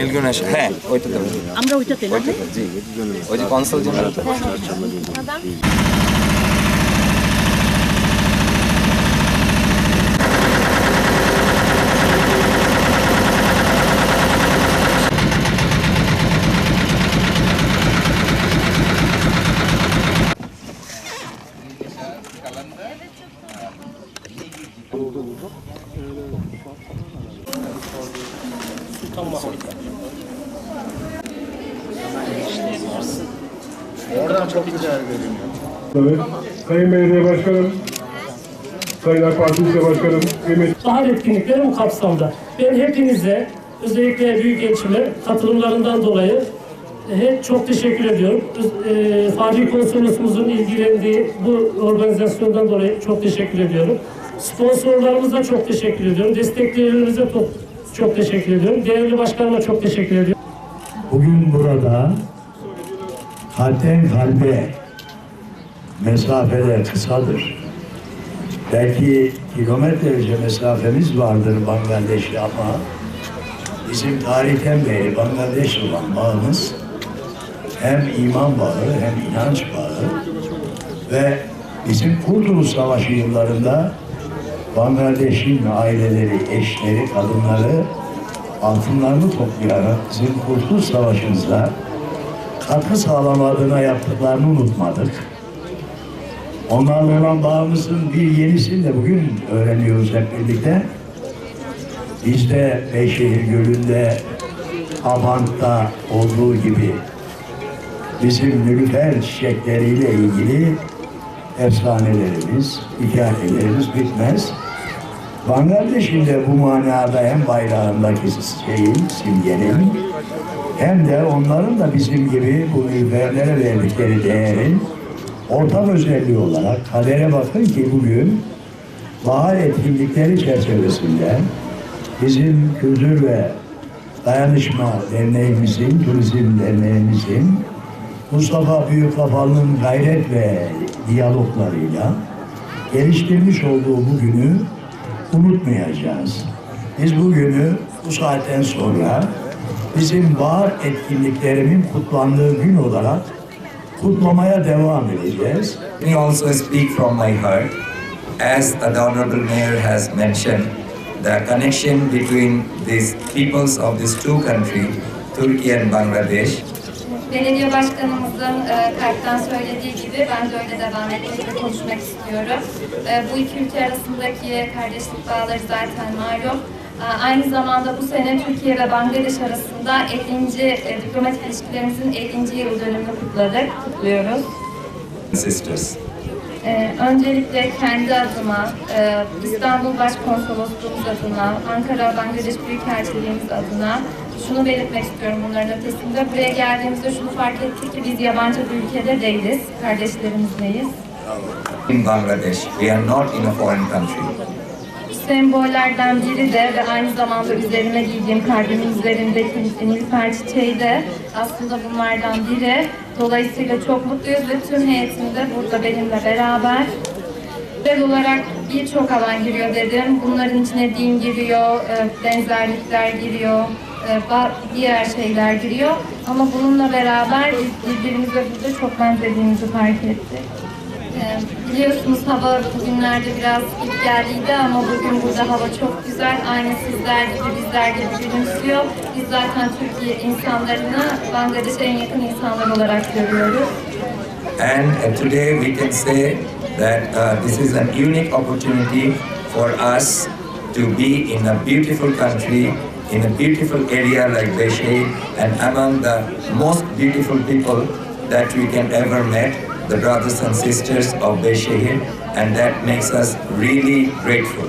নীলগুণেশ হ্যাঁ ওইটাতে আমরা ওইটাতে ওইটাতে জি ওই যে কনসাল Oradan çok güzel görünüyor. Evet. Sayın Belediye Başkanım, Sayın AK Parti Başkanım, kıymetli... Bahar etkinlikleri kapsamda. Ben hepinize, özellikle büyük elçime katılımlarından dolayı e, hep çok teşekkür ediyorum. E, Fatih Konsolosumuzun ilgilendiği bu organizasyondan dolayı çok teşekkür ediyorum. Sponsorlarımıza çok teşekkür ediyorum. Desteklerinize çok, çok teşekkür ediyorum. Değerli başkanıma çok teşekkür ediyorum. Bugün burada kalpten kalbe mesafede kısadır. Belki kilometrelerce mesafemiz vardır Bangladeş'e ama bizim tarihten beri Bangladeş olan bağımız hem iman bağı hem inanç bağı ve bizim Kurtuluş Savaşı yıllarında Bangladeş'in aileleri, eşleri, kadınları altınlarını toplayarak bizim Kurtuluş Savaşı'nda katkı sağlamadığına yaptıklarını unutmadık. Onlarla olan bağımızın bir yenisini de bugün öğreniyoruz hep birlikte. Biz de Beyşehir Gölü'nde, Abant'ta olduğu gibi bizim nülüfer çiçekleriyle ilgili efsanelerimiz, hikayelerimiz bitmez. Bangladeş'in de bu manada hem bayrağındaki şeyin, simgenin hem de onların da bizim gibi bu nülüferlere verdikleri değerin ortak özelliği olarak kadere bakın ki bugün bahar etkinlikleri çerçevesinde bizim kültür ve dayanışma derneğimizin, turizm derneğimizin Mustafa Büyükkapalı'nın gayret ve diyaloglarıyla geliştirmiş olduğu bu günü unutmayacağız. Biz bugünü bu saatten sonra bizim bahar etkinliklerimin kutlandığı gün olarak kutlamaya devam edeceğiz. Me also speak from my heart. As the Honorable Mayor has mentioned, the connection between these peoples of these two countries, Turkey and Bangladesh, Belediye başkanımızın e, kalpten söylediği gibi ben de öyle devam etmek ve konuşmak istiyorum. E, bu iki ülke arasındaki kardeşlik bağları zaten malum. E, aynı zamanda bu sene Türkiye ve Bangladeş arasında 50. E, diplomatik ilişkilerimizin 50. yıl dönümünü kutladık, kutluyoruz. sisters. Ee, öncelikle kendi adıma, e, İstanbul Başkonsolosluğumuz adına, Ankara Bangladeş Büyükelçiliğimiz adına şunu belirtmek istiyorum bunların ötesinde. Buraya geldiğimizde şunu fark ettik ki biz yabancı bir ülkede değiliz, kardeşlerimizleyiz. In Bangladesh, we are not in a foreign country. Sembollerden biri de ve aynı zamanda üzerime giydiğim kalbimin üzerindeki nilüfer çiçeği de aslında bunlardan biri. Dolayısıyla çok mutluyuz ve tüm heyetim de burada benimle beraber. Özel olarak birçok alan giriyor dedim. Bunların içine din giriyor, e, benzerlikler giriyor, e, diğer şeyler giriyor. Ama bununla beraber biz birbirimize burada çok benzediğimizi fark ettik. Ee, Biliyorsunuz hava bugünlerde biraz geldiydi ama bugün burada hava çok güzel. Aynı sizler gibi bizler gibi gülümsüyor. Biz zaten Türkiye insanlarını Bangladeş'e en yakın insanlar olarak görüyoruz. And uh, today we can say that uh, this is an unique opportunity for us to be in a beautiful country, in a beautiful area like Beshe, and among the most beautiful people that we can ever meet, the brothers and sisters of Beshe, and that makes us really grateful.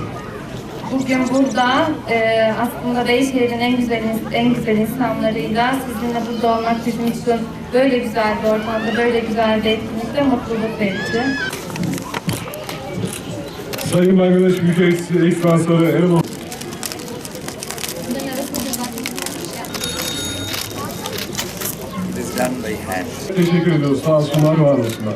Bugün burada e, aslında Beyşehir'in en güzel en güzel insanlarıyla sizinle burada olmak bizim için böyle güzel bir ortamda, böyle güzel bir etkinlikte mutluluk verici. Sayın Bangladeş Büyükelçisi Transferi Erol Teşekkür ediyoruz. Sağ olsunlar, var olsunlar.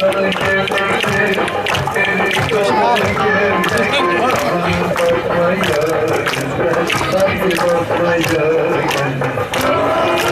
Çekti ama gülmeye gelmez Haydi Haydi bakmaya gelmez